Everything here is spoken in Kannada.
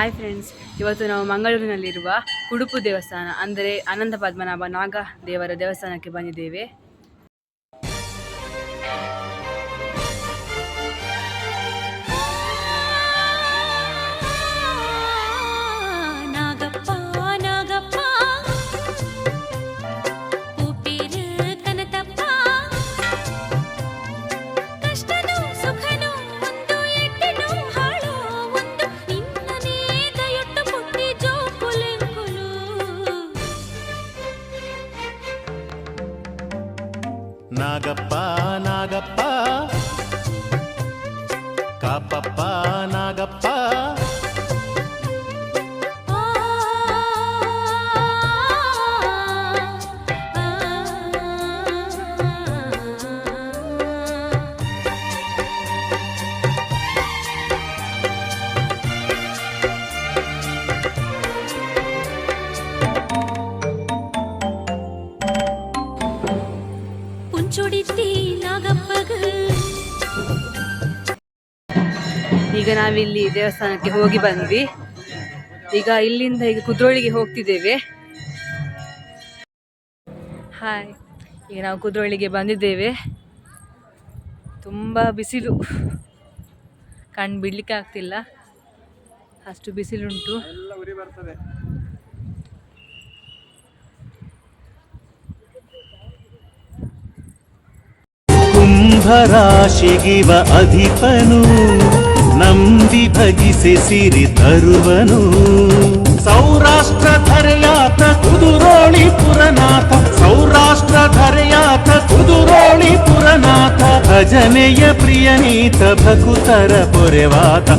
ಹಾಯ್ ಫ್ರೆಂಡ್ಸ್ ಇವತ್ತು ನಾವು ಮಂಗಳೂರಿನಲ್ಲಿರುವ ಉಡುಪು ದೇವಸ್ಥಾನ ಅಂದರೆ ಅನಂತ ಪದ್ಮನಾಭ ನಾಗ ದೇವರ ದೇವಸ್ಥಾನಕ್ಕೆ ಬಂದಿದ್ದೇವೆ. நாகப்பா நாகப்பா காப்பப்பா நாகப்பா ನಾಗಪ್ಪಗ ಈಗ ನಾವಿಲ್ಲಿ ದೇವಸ್ಥಾನಕ್ಕೆ ಹೋಗಿ ಬಂದ್ವಿ. ಈಗ ಇಲ್ಲಿಂದ ಈಗ ಕುದ್ರೋಳಿಗೆ ಹೋಗ್ತಿದ್ದೇವೆ. ಹಾಯ್ ಈಗ ನಾವು ಕುದ್ರೋಳಿಗೆ ಬಂದಿದ್ದೇವೆ. ತುಂಬ ಬಿಸಿಲು. ಕಣ್ಣು ಬಿಡ್ಲಿಕ್ಕೆ ಆಗ್ತಿಲ್ಲ. ಅಷ್ಟು ಬಿಸಿಲುಂಟು. ಕುಂಭರಾಶಿಗಿವ ಅಧಿಪನು ನಂಬಿ ಭಗಿಸಿ ಸಿರಿ ತರುವನು ಸೌರಾಷ್ಟ್ರ ಧರೆಯಾತ ಕುದುರೋಳಿ ಪುರನಾಥ ಸೌರಾಷ್ಟ್ರ ಧರೆಯಾತ ಕುದುರೋಳಿ ಪುರನಾಥ ಭಜನೆಯ ಪ್ರಿಯನೀತ ಭಕುತರ ಪೊರೆವಾತ